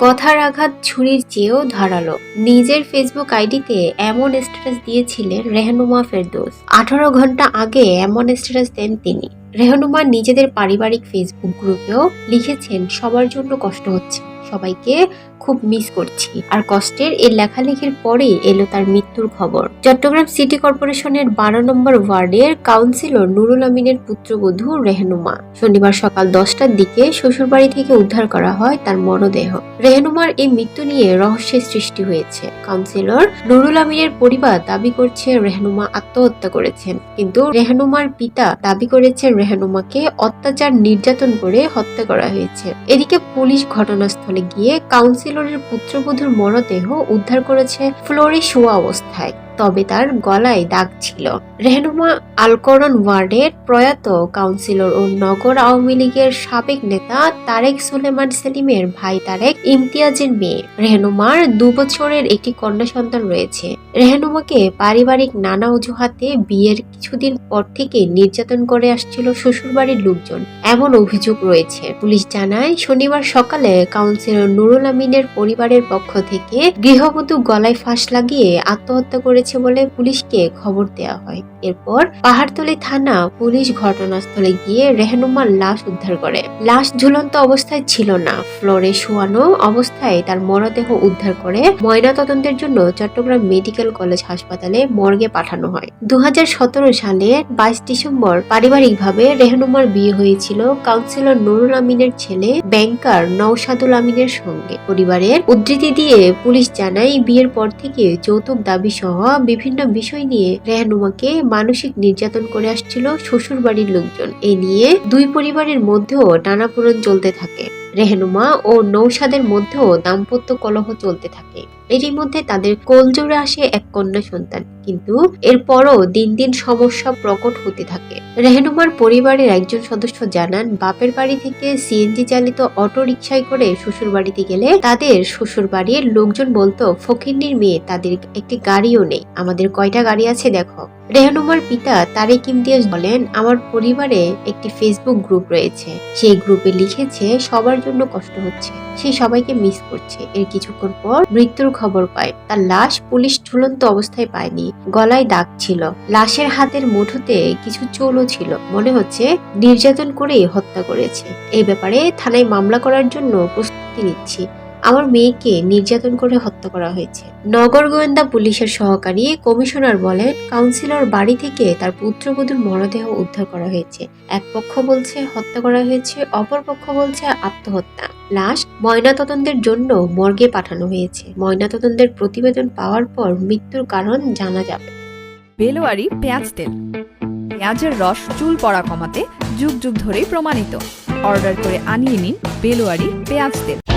কথার আঘাত ছুরির চেয়েও ধারালো। নিজের ফেসবুক আইডিতে এমন স্ট্যাটাস দিয়েছিলেন রেহনুমা ফেরদোস। আঠারো ঘণ্টা আগে এমন স্ট্যাটাস দেন তিনি। রেহনুমা নিজেদের পারিবারিক ফেসবুক গ্রুপেও লিখেছেন, সবার জন্য কষ্ট হচ্ছে। সবাইকে খুব মিস করছি। আর কষ্টের এই লেখালেখির পরে এলো তার মৃত্যুর খবর। চট্টগ্রাম সিটি কর্পোরেশনের বারো নম্বর ওয়ার্ডের কাউন্সিলর নুরুল আমিনের পুত্রবধূ রেহনুমা। শনিবার সকাল দশটার দিকে শ্বশুরবাড়ি থেকে উদ্ধার করা হয় তার মরদেহ। রেহনুমার এই মৃত্যু নিয়ে রহস্যের সৃষ্টি হয়েছে। কাউন্সিলর নুরুল আমিনের পরিবার দাবি করছে রেহনুমা আত্মহত্যা করেছেন। কিন্তু রেহনুমার পিতা দাবি করেছেন রেহনুমাকে অত্যাচার নির্যাতন করে হত্যা করা হয়েছে। এদিকে পুলিশ ঘটনাস্থলে গিয়ে কাউন্সিলরের পুত্রবধূর মরদেহ উদ্ধার করেছে ফ্লোরে শোয়া অবস্থায়। তবে তার গলায় দাগ ছিল। রেহনুমা আলকরন ওয়ার্ডের প্রয়াত কাউন্সিলর ও নগর আওয়ামী লীগের সাবেক নেতা তারেক সুলেমান সেলিমের ভাই তারেক ইমতিয়াজের মেয়ে। রেহনুমার দু বছরের একটি কন্যা সন্তান রয়েছে। রেহনুমাকে পারিবারিক নানা অজুহাতে বিয়ের কিছুদিন পর থেকে নির্যাতন করে আসছিল শ্বশুরবাড়ির লোকজন। এমন অভিযোগ রয়েছে। পুলিশ জানায়, শনিবার সকালে কাউন্সিলর নুরুল আমিনের পরিবারের পক্ষ থেকে গৃহবধূ গলায় ফাঁস লাগিয়ে আত্মহত্যা করেছে বলে পুলিশকে খবর দেওয়া হয়। এরপর পাহাড়তলি থানা পুলিশ ঘটনাস্থলে গিয়ে রেহনুমার লাশ উদ্ধার করে। লাশ ঝুলন্ত অবস্থায় ছিল না। ফ্লোরে শোয়ানো অবস্থায় তার মরদেহ উদ্ধার করে ময়নাতদন্তের জন্য চট্টগ্রাম মেডিকেল কলেজ হাসপাতালে মর্গে পাঠানো হয়। দু সালের বাইশ ডিসেম্বর পারিবারিকভাবে রেহনুমার বিয়ে হয়েছিল কাউন্সিলর নুরুল আমিনের ছেলে ব্যাংকার নৌসাদুল আমিনের সঙ্গে। পরিবারের উদ্ধৃতি দিয়ে পুলিশ জানায় বিয়ের পর থেকে যৌতুক দাবি সহ বিভিন্ন বিষয় নিয়ে রেহানুমাকে মানসিক নির্যাতন করে আসছিল শ্বশুর বাড়ির লোকজন। এ নিয়ে দুই পরিবারের মধ্যেও টানাপোড়েন চলতে থাকে। রেহনুমা ও নৌসাদের মধ্যেও দাম্পত্য কলহ চলতে থাকে। এরই মধ্যে তাদের কোলজোড়ে আসে এক কন্যা সন্তান। কিন্তু এরপরও দিন দিন সমস্যা প্রকট হতে থাকে। রেহনুমার পরিবারের একজন সদস্য জানান, বাপের বাড়ি থেকে সিএনজি চালিত অটো রিক্সায় করে শ্বশুর বাড়িতে গেলে তাদের শ্বশুর বাড়ির লোকজন বলতো, ফকিন্নির মেয়ে, তাদের একটি গাড়িও নেই। আমাদের কয়টা গাড়ি আছে দেখো। রেহনুমার পিতা তারেক ইমতিয়াজ বলেন, আমার পরিবারে একটি ফেসবুক গ্রুপ রয়েছে। সেই গ্রুপে লিখেছে, সবার জন্য কষ্ট হচ্ছে। সে সবাইকে মিস করছে। এর কিছুক্ষণ পর মৃত্যুর খবর পায়। তার লাশ পুলিশ ঝুলন্ত অবস্থায় পায়নি। গলায় দাগ ছিল। লাশের হাতের মুঠোতে কিছু চোলও ছিল। মনে হচ্ছে নির্যাতন করেই হত্যা করেছে। এই ব্যাপারে থানায় মামলা করার জন্য প্রস্তুতি নিচ্ছি। আমার মেয়েকে নির্যাতন করে হত্যা করা হয়েছে। নগর গোয়েন্দা পুলিশের সহকারী কমিশনার বলেন, কাউন্সিলর বাড়ি থেকে তার পুত্রবধূর মরদেহ উদ্ধার করা হয়েছে। এক পক্ষ বলছে হত্যা করা হয়েছে, অপর পক্ষ বলছে আত্মহত্যা। লাশ ময়নাতদন্তের জন্য মর্গে পাঠানো হয়েছে। ময়নাতদন্তের প্রতিবেদন পাওয়ার পর মৃত্যুর কারণ জানা যাবে। বেলোয়ারি পেঁয়াজ তেল। পেঁয়াজের রস চুল পড়া কমাতে যুগ যুগ ধরেই প্রমাণিত। অর্ডার করে আনিয়ে নিন বেলোয়ারি পেঁয়াজ তেল।